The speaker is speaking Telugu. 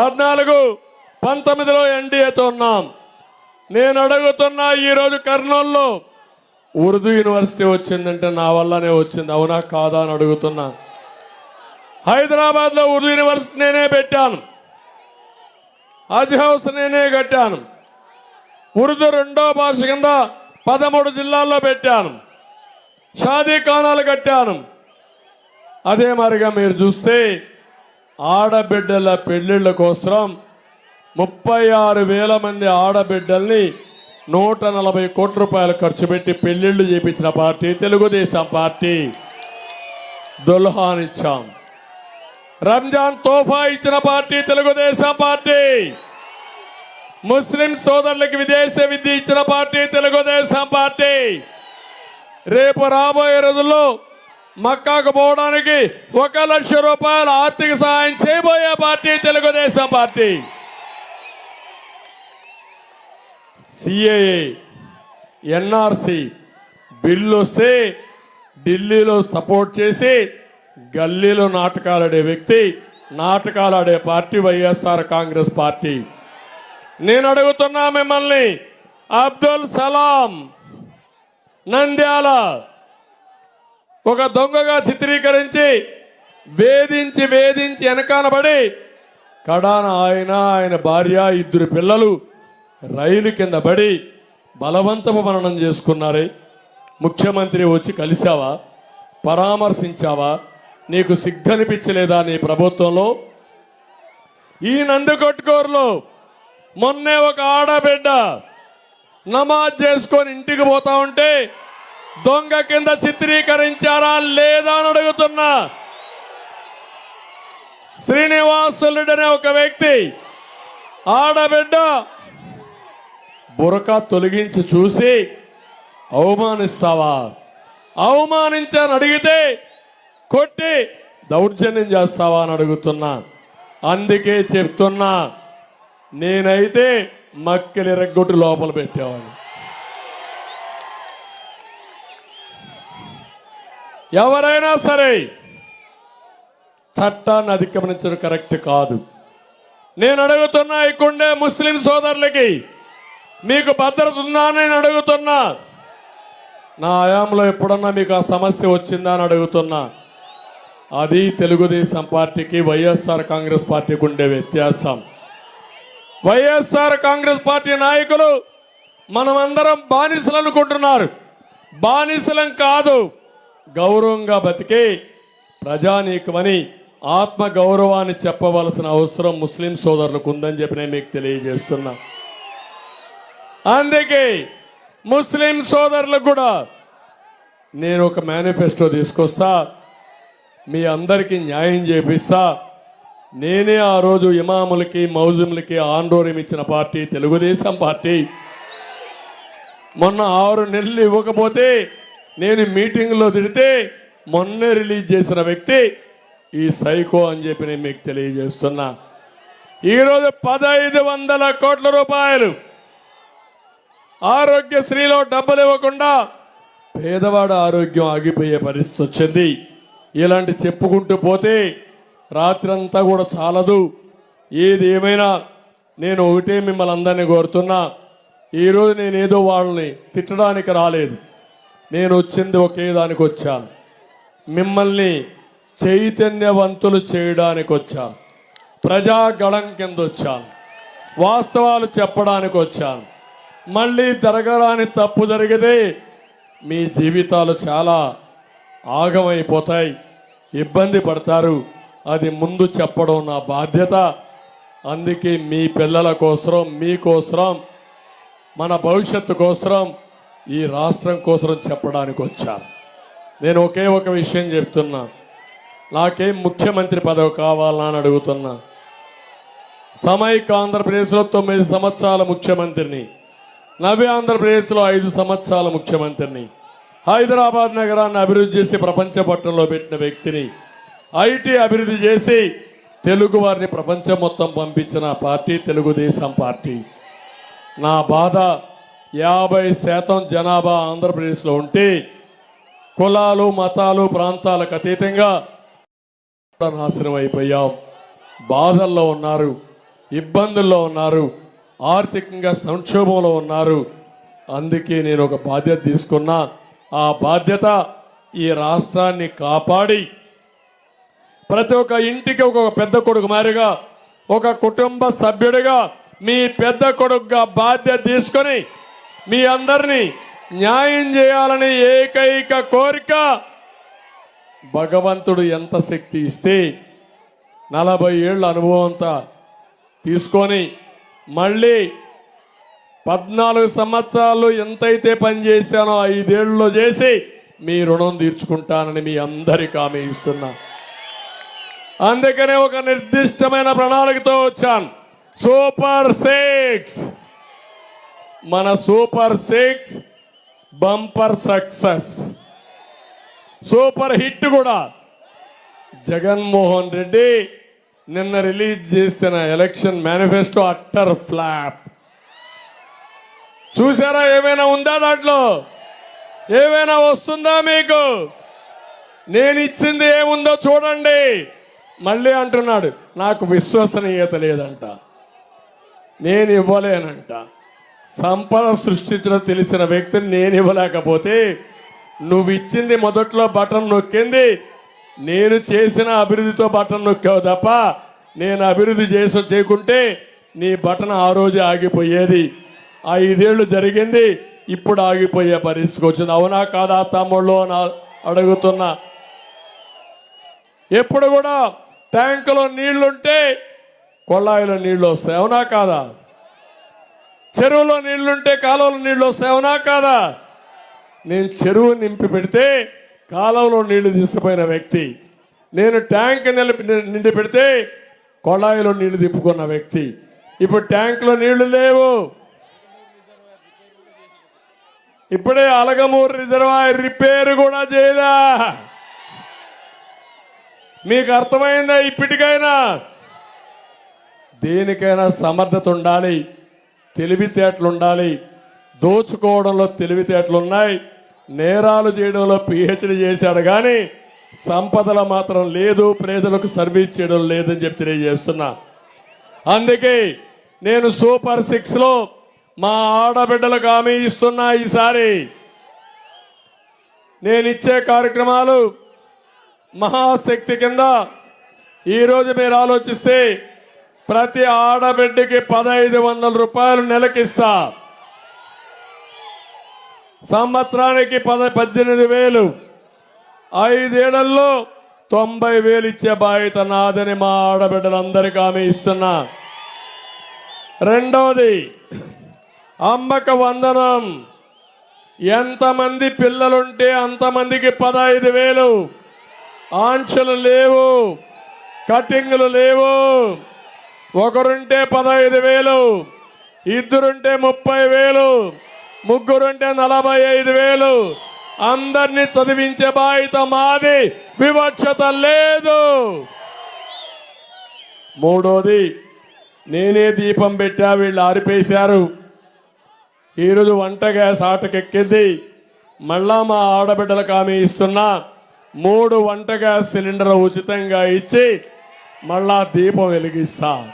పద్నాలుగు పంతొమ్మిదిలో ఎన్డీఏతో ఉన్నాం నేను అడుగుతున్నా ఈరోజు కర్నూల్లో ఉర్దూ యూనివర్సిటీ వచ్చిందంటే నా వల్లనే వచ్చింది. అవునా కాదా అని అడుగుతున్నా. హైదరాబాద్లో ఉర్దూ యూనివర్సిటీ నేనే పెట్టాను. హజ్ హౌస్ నేనే కట్టాను. ఉర్దూ రెండో భాష కింద పదమూడు జిల్లాల్లో పెట్టాను. షాదీఖానాలు కట్టాను. అదే మరిగా మీరు చూస్తే ఆడబిడ్డల పెళ్ళిళ్ళ కోసం ముప్పై ఆరు వేల మంది ఆడబిడ్డల్ని నూట నలభై కోట్ల రూపాయలు ఖర్చు పెట్టి పెళ్ళిళ్ళు చేపించిన పార్టీ తెలుగుదేశం పార్టీ. దుల్హాన్ ఇచ్చాం. రంజాన్ తోఫా ఇచ్చిన పార్టీ తెలుగుదేశం పార్టీ. ముస్లిం సోదరులకు విదేశ విద్య ఇచ్చిన పార్టీ తెలుగుదేశం పార్టీ. రేపు రాబోయే రోజుల్లో మక్కాకు పోవడానికి ఒక లక్ష రూపాయల ఆర్థిక సహాయం చేయబోయే party Telugu Desam party. CAA NRC bill వస్తే ఢిల్లీలో సపోర్ట్ చేసి గల్లీలో నాటకాలు ఆడే వ్యక్తి నాటకాలు ఆడే పార్టీ వైఎస్ఆర్ కాంగ్రెస్ పార్టీ. నేను అడుగుతున్నా మిమ్మల్ని అబ్దుల్ సలాం నంద్యాల ఒక దొంగగా చిత్రీకరించి వేధించి వేధించి వెనకానబడి కడాన ఆయన ఆయన భార్య ఇద్దరు పిల్లలు రైలు కింద పడి బలవంతపు మరణం చేసుకున్నారే. ముఖ్యమంత్రి వచ్చి కలిశావా? పరామర్శించావా? నీకు సిగ్గనిపించలేదా నీ ప్రభుత్వంలో? ఈ నందికొట్టుకోరులో మొన్నే ఒక ఆడబిడ్డ నమాజ్ చేసుకొని ఇంటికి పోతా ఉంటే దొంగ కింద చిత్రీకరించారా లేదా అని అడుగుతున్నా. శ్రీనివాసులుడు అనే ఒక వ్యక్తి ఆడబిడ్డ బురక తొలగించి చూసి అవమానిస్తావా? అవమానించని అడిగితే కొట్టి దౌర్జన్యం చేస్తావా? అని అడుగుతున్నా. అందుకే చెప్తున్నా నేనైతే మక్కిలి రెగ్గొట్టు లోపల పెట్టేవాడిని. ఎవరైనా సరే చట్టాన్ని అధిగమించడం కరెక్ట్ కాదు. నేను అడుగుతున్నా ఇక్కడే ముస్లిం సోదరులకి మీకు భద్రత ఉందా అని నేను అడుగుతున్నా. నా ఆయాంలో ఎప్పుడన్నా మీకు ఆ సమస్య వచ్చిందా అని అడుగుతున్నా. అది తెలుగుదేశం పార్టీకి వైఎస్ఆర్ కాంగ్రెస్ పార్టీకి ఉండే వ్యత్యాసం. వైఎస్ఆర్ కాంగ్రెస్ పార్టీ నాయకులు మనమందరం బానిసలు అనుకుంటున్నారు. బానిసలం కాదు. గౌరవంగా బతికే ప్రజానీకమని ఆత్మ గౌరవాన్ని చెప్పవలసిన అవసరం ముస్లిం సోదరులకు ఉందని చెప్పి నేను మీకు తెలియజేస్తున్నా. అందుకే ముస్లిం సోదరులకు కూడా నేను ఒక మేనిఫెస్టో తీసుకొస్తా. మీ అందరికీ న్యాయం చేపిస్తా. నేనే ఆ రోజు ఇమాములకి మౌజుములకి ఆందోళన ఇచ్చిన పార్టీ తెలుగుదేశం పార్టీ. మొన్న ఆరు నెలలు ఇవ్వకపోతే నేను మీటింగ్లో తిడితే మొన్నే రిలీజ్ చేసిన వ్యక్తి ఈ సైకో అని చెప్పి నేను మీకు తెలియజేస్తున్నా. ఈరోజు పదహైదు వందల కోట్ల రూపాయలు ఆరోగ్యశ్రీలో డబ్బులు ఇవ్వకుండా పేదవాడ ఆరోగ్యం ఆగిపోయే పరిస్థితి వచ్చింది. ఇలాంటి చెప్పుకుంటూ పోతే రాత్రంతా కూడా చాలదు. ఏది ఏమైనా నేను ఒకటే మిమ్మల్ని అందరినీ కోరుతున్నా. ఈరోజు నేనేదో వాళ్ళని తిట్టడానికి రాలేదు. నేను వచ్చింది ఒకే దానికి వచ్చాను. మిమ్మల్ని చైతన్యవంతులు చేయడానికి వచ్చాను. ప్రజాగళం కింద వచ్చాను. వాస్తవాలు చెప్పడానికి వచ్చాను. మళ్ళీ జరగరాని తప్పు జరిగితే మీ జీవితాలు చాలా ఆగమైపోతాయి. ఇబ్బంది పడతారు. అది ముందు చెప్పడం నా బాధ్యత. అందుకే మీ పిల్లల కోసరం మీకోసం మన భవిష్యత్తు కోసం ఈ రాష్ట్రం కోసం చెప్పడానికి వచ్చాను నేను ఒకే ఒక విషయం చెప్తున్నా. నాకేం ముఖ్యమంత్రి పదవి కావాలని అడుగుతున్నా. సమైక ఆంధ్రప్రదేశ్లో తొమ్మిది సంవత్సరాల ముఖ్యమంత్రిని నవ్య ఆంధ్రప్రదేశ్లో ఐదు సంవత్సరాల ముఖ్యమంత్రిని హైదరాబాద్ నగరాన్ని అభివృద్ధి చేసి ప్రపంచ పట్టణంలో పెట్టిన వ్యక్తిని ఐటీ అభివృద్ధి చేసి తెలుగు వారిని ప్రపంచం మొత్తం పంపించిన పార్టీ తెలుగుదేశం పార్టీ. నా బాధ యాభై శాతం జనాభా ఆంధ్రప్రదేశ్లో ఉంటే కులాలు మతాలు ప్రాంతాలకు అతీతంగా నాశనం అయిపోయాం. బాధల్లో ఉన్నారు ఇబ్బందుల్లో ఉన్నారు ఆర్థికంగా సంక్షోభంలో ఉన్నారు. అందుకే నేను ఒక బాధ్యత తీసుకున్నా. ఆ బాధ్యత ఈ రాష్ట్రాన్ని కాపాడి ప్రతి ఒక్క ఇంటికి ఒక పెద్ద కొడుకు మారిగా ఒక కుటుంబ సభ్యుడిగా మీ పెద్ద కొడుకుగా బాధ్యత తీసుకొని మీ అందరినీ న్యాయం చేయాలని ఏకైక కోరిక భగవంతుడు ఎంత శక్తి ఇస్తే నలభై ఏళ్ళ అనుభవంతో తీసుకొని మళ్ళీ పద్నాలుగు సంవత్సరాలు ఎంతైతే పని చేశానో ఐదేళ్ళలో చేసి మీ రుణం తీర్చుకుంటానని మీ అందరికీ హామీ ఇస్తున్నా. అందుకనే ఒక నిర్దిష్టమైన ప్రణాళికతో వచ్చాను. Super six. మన super six bumper success. Super hit కూడా. జగన్మోహన్ రెడ్డి నిన్న రిలీజ్ చేసిన ఎలక్షన్ మేనిఫెస్టో అట్టర్ ఫ్లాప్. చూసారా ఏమైనా ఉందా దాంట్లో? ఏమైనా వస్తుందా మీకు? నేను ఇచ్చింది ఏముందో చూడండి. మళ్ళీ అంటున్నాడు నాకు విశ్వసనీయత లేదంట. నేను ఇవ్వలేనంట. సంపద సృష్టించడం తెలిసిన వ్యక్తిని నేను ఇవ్వలేకపోతే నువ్వు ఇచ్చింది మొదట్లో బటన్ నొక్కింది. నేను చేసిన అభివృద్ధితో బటన్ నొక్కావు తప్ప నేను అభివృద్ధి చేసి చేయకుంటే నీ బటన్ ఆ రోజు ఆగిపోయేది. ఐదేళ్ళు జరిగింది ఇప్పుడు ఆగిపోయే పరిస్థితికి వచ్చింది. అవునా కాదా తమ్ముళ్ళు అని అడుగుతున్నా. ఎప్పుడు కూడా ట్యాంకులో నీళ్ళుంటే కొళ్ళాయిలో నీళ్ళు వస్తాయి. అవునా కాదా? చెరువులో నీళ్ళుంటే కాలువలో నీళ్ళు వస్తాయవునా కాదా? నేను చెరువు నింపి పెడితే కాలువలో నీళ్ళు తీసుకుపోయిన వ్యక్తి. నేను ట్యాంక్ నిలిపి నిండి పెడితే కొళాయిలో నీళ్ళు తిప్పుకున్న వ్యక్తి. ఇప్పుడు ట్యాంకులో నీళ్ళు లేవు. ఇప్పుడే అలగమూరు రిజర్వాయర్ రిపేర్ కూడా చేయదా? మీకు అర్థమైందా ఇప్పటికైనా? దేనికైనా సమర్థత ఉండాలి. తెలివితేటలు ఉండాలి దోచుకోవడంలో తెలివితేటలు ఉన్నాయి నేరాలు చేయడంలో పిహెచ్డి చేశాడు కానీ సంపదల మాత్రం లేదు ప్రజలకు సర్వీస్ చేయడం లేదని చెప్పి తెలియజేస్తున్నా. అందుకే నేను సూపర్ సిక్స్లో మా ఆడబిడ్డలకు హామీ ఇస్తున్నా ఈసారి. నేను ఇచ్చే కార్యక్రమాలు మహాశక్తి కింద. ఈరోజు మీరు ఆలోచిస్తే ప్రతి ఆడబిడ్డకి పదహైదు వందల రూపాయలు నెలకిస్తా. సంవత్సరానికి పద పద్దెనిమిది వేలు. ఐదేళ్ళలో తొంభై వేలు ఇచ్చే బాధ్యత నాదని మా ఆడబిడ్డలందరికీ ఆమె ఇస్తున్నా. రెండవది అమ్మక వందనం. ఎంతమంది పిల్లలుంటే అంతమందికి పదహైదు వేలు. ఆంక్షలు లేవు. కటింగ్లు లేవు. ఒకరుంటే పదహైదు వేలు ఇద్దరుంటే ముప్పై వేలు ముగ్గురుంటే నలభై ఐదు వేలు. అందరినీ చదివించే బాధ్యత మాది వివక్షత లేదు. మూడోది నేనే దీపం పెట్టా వీళ్ళు ఆరిపేశారు. ఈరోజు వంట గ్యాస్ ఆటకెక్కింది. మళ్ళా మా ఆడబిడ్డలకు ఆమె ఇస్తున్నా మూడు వంట గ్యాస్ సిలిండర్ ఉచితంగా ఇచ్చి మళ్ళా దీపం వెలిగిస్తా.